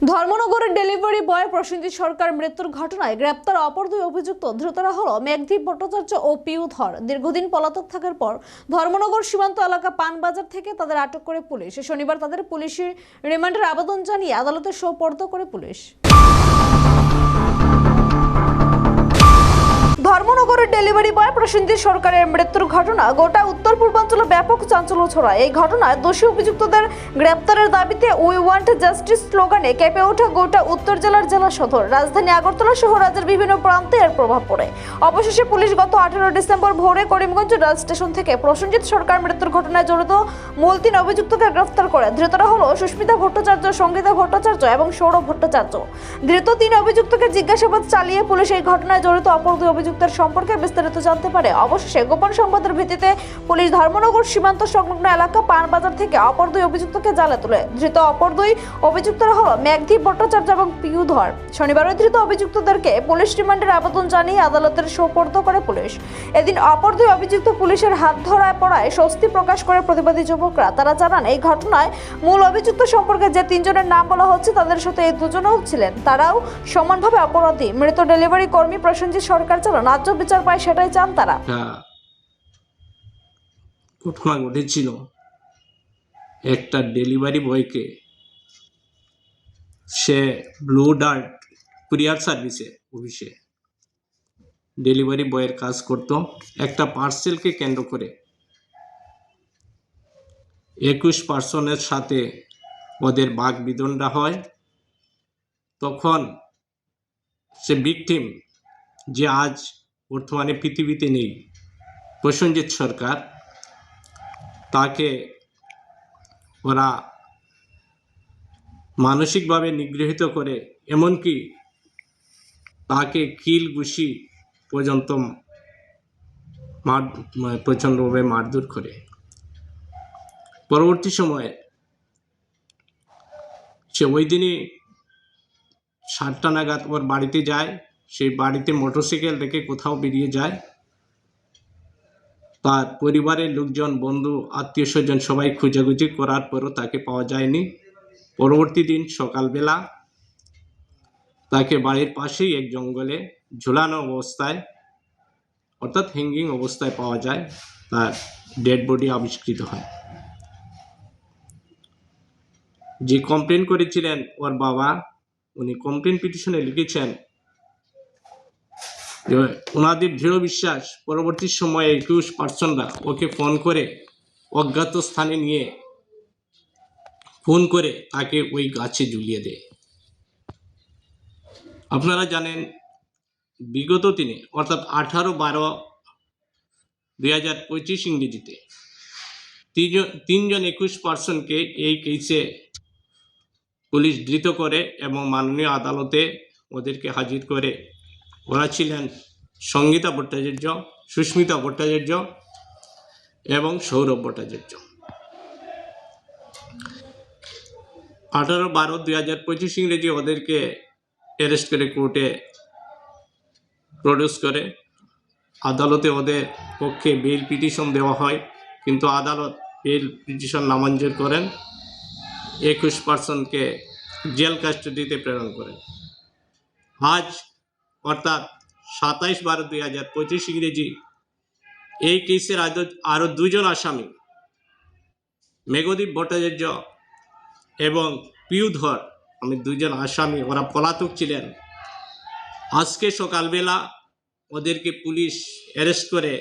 ধর্মনগরের delivery boy Prosenjit সরকার মৃত্যুর ঘটনায় গ্রেপ্তার অপর দুই অভিযুক্ত। ধৃতরা হল মেঘদীপ ভট্টাচার্য ও পিউ ধর। দীর্ঘদিন পলাতক থাকার পর ধর্মনগর সীমান্ত এলাকা পানবাজার থেকে তাদের আটক করে পুলিশ। শনিবার তাদের পুলিশের রিমান্ডের আবেদন জানিয়ে আদালতে সোপর্দ করে পুলিশ। ডেলিভারি বয় প্রসেনজিৎ সরকারের মৃত্যুর ঘটনা গোটা উত্তর পূর্বাঞ্চলে ব্যাপক চাঞ্চল্য ছড়ায়। এই ঘটনায় দোষী অভিযুক্তদের গ্রেপ্তারের দাবিতে উই ওয়ান্ট জাস্টিস স্লোগানে কেঁপে ওঠা গোটা উত্তর জেলার জেলা সদর। রাজধানী আগরতলা সহ রাজ্যের বিভিন্ন প্রান্তে এর প্রভাব পড়ে। অবশেষে পুলিশ গত আঠারো ডিসেম্বর ভোরে করিমগঞ্জ রেল স্টেশন থেকে প্রসেনজিৎ সরকার মৃত্যুর ঘটনায় জড়িত মূল তিন অভিযুক্তকে গ্রেফতার করে। ধৃতরা হল সুস্মিতা ভট্টাচার্য, সঙ্গীতা ভট্টাচার্য এবং সৌরভ ভট্টাচার্য। ধৃত তিন অভিযুক্তকে জিজ্ঞাসাবাদ চালিয়ে পুলিশ এই ঘটনায় জড়িত অপর দুই অভিযুক্তের সম্পর্কে বিস্তারিত জানতে পারে। অবশেষে গোপন সংবাদের ভিত্তিতে পুলিশ ধর্মনগর সীমান্ত সংলগ্ন এলাকা পানবাজার থেকে অপর দুই অভিযুক্তকে জালে তুলে। ধৃত অপর দুই অভিযুক্তরা হলো মেঘদীপ ভট্টাচার্য এবং পিউ ধর শনিবার ধৃত অভিযুক্তদেরকে পুলিশ রিমান্ডের আবেদন জানিয়ে আদালতের সোপর্দ করে পুলিশ। এদিন অপর দুই অভিযুক্ত পুলিশের হাত ধরায় পড়ায় স্বস্তি প্রকাশ করে প্রতিবাদী যুবকরা। তারা জানান, এই ঘটনায় মূল অভিযুক্ত সম্পর্কে যে তিনজনের নাম বলা হচ্ছে, তাদের সাথে এই দুজনও ছিলেন। তারাও সমানভাবে অপরাধী। মৃত ডেলিভারি কর্মী প্রসেনজিৎ সরকার চালান। ন্যায্য বিচার পায় সেটাই চান তারা? একটা ঘটনা একটা ডেলিভারি বয়কে। সে ব্লু ডার্ট কুরিয়ার সার্ভিসে অফিসে। ডেলিভারি বয়ের কাজ করত একটা পার্সেলকে কেন্দ্র করে। একুশ পার্সনের সাথে ওদের বাঘ বিদণ্ডা হয়। তখন সে ভিকটিম যে আজ বর্তমানে পৃথিবীতে নেই। প্রসেনজিৎ সরকার, তাকে ওরা মানসিকভাবে নিগৃহীত করে, এমনকি তাকে কিল ঘুষি পর্যন্ত মার, প্রচণ্ডভাবে মারধর করে। পরবর্তী সময়ে সে ওই দিনই সাতটা নাগাদ ওর বাড়িতে যায়। সেই বাড়িতে মোটরসাইকেল রেখে কোথাও বেরিয়ে যায়। তার পরিবারের লোকজন, বন্ধু, আত্মীয় স্বজন সবাই খুঁজাখুঁজি করার পরও তাকে পাওয়া যায়নি। পরবর্তী দিন সকালবেলা তাকে বাড়ির পাশেই এক জঙ্গলে ঝুলানো অবস্থায়, অর্থাৎ হ্যাঙ্গিং অবস্থায় পাওয়া যায়, তার ডেড বডি আবিষ্কৃত হয়। যে কমপ্লেন করেছিলেন ওর বাবা, উনি কমপ্লেন পিটিশনে লিখেছেন ওনাদের দৃঢ় বিশ্বাস, পরবর্তী সময়ে একুশ পার্সনরা ওকে ফোন করে অজ্ঞাত স্থানে নিয়ে ফোন করে তাকে ওই গাছে ঝুলিয়ে দেয়। আপনারা জানেন, বিগত দিনে, অর্থাৎ আঠারো বারো দুই হাজার পঁচিশ ইংরেজিতে তিনজন একুশ পার্সনকে এই কেসে পুলিশ ধৃত করে এবং মাননীয় আদালতে ওদেরকে হাজির করে ওরা ছিলেন সঙ্গীতা ভট্টাচার্য, সুস্মিতা ভট্টাচার্য এবং সৌরভ ভট্টাচার্য। আঠারো বারো দুই হাজার পঁচিশ ইংরেজি ওদেরকে অ্যারেস্ট করে কোর্টে প্রডিউস করে। আদালতে ওদের পক্ষে বেল পিটিশন দেওয়া হয়, কিন্তু আদালত বেল পিটিশন নামঞ্জুর করেন। একুশ পার্সনকে জেল কাস্টাডিতে প্রেরণ করেন। আজ অর্থাৎ সাতাইশ বারো দুই হাজার পঁচিশ ইংরেজি। এই কেসের আরও দুজন আসামি মেঘদীপ ভট্টাচার্য এবং পিউধর আমি দুজন আসামি, ওরা পলাতক ছিলেন। আজকে সকালবেলা ওদেরকে পুলিশ অ্যারেস্ট করে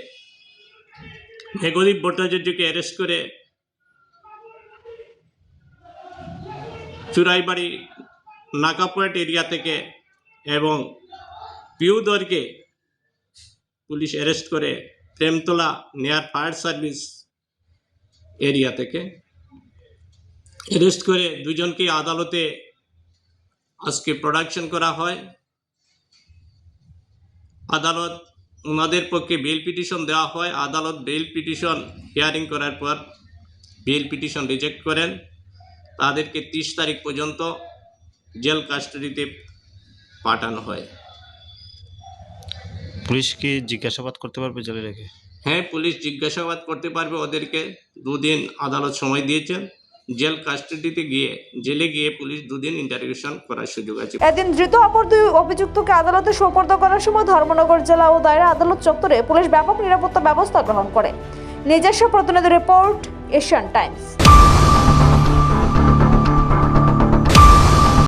মেঘদীপ ভট্টাচার্যকে অ্যারেস্ট করে চুরাইবাড়ি নাকাপয়েট এরিয়া থেকে এবং পিউদরকে পুলিশ অ্যারেস্ট করে প্রেমতলা নেয়ার ফায়ার সার্ভিস এরিয়া থেকে। অ্যারেস্ট করে দুজনকে আদালতে আজকে প্রোডাকশন করা হয়। আদালত ওনাদের পক্ষে বেল পিটিশন দেওয়া হয়। আদালত বেল পিটিশন হিয়ারিং করার পর বেল পিটিশন রিজেক্ট করেন। তাদেরকে তিরিশ তারিখ পর্যন্ত জেল কাস্টাডিতে পাঠানো হয়। পুলিশ কি জিজ্ঞাসাবাদ করতে পারবে জেলে রেখে? হ্যাঁ পুলিশ জিজ্ঞাসাবাদ করতে পারবে। ওদেরকে দুদিন আদালত সময় দিয়েছেন জেল কাস্টাডিতে গিয়ে জেলে গিয়ে পুলিশ দুদিন ইন্টারোগেশন করার সুযোগ আছে। এদিন ধৃত অপর দুই অভিযুক্তকে আদালতে সোপর্দ করার সময় ধর্মনগর জেলা ও দায়রা আদালত চত্বরে পুলিশ ব্যাপক নিরাপত্তা ব্যবস্থা গ্রহণ করে। নিজস্ব প্রতিনিধি রিপোর্ট এশিয়ান টাইমস।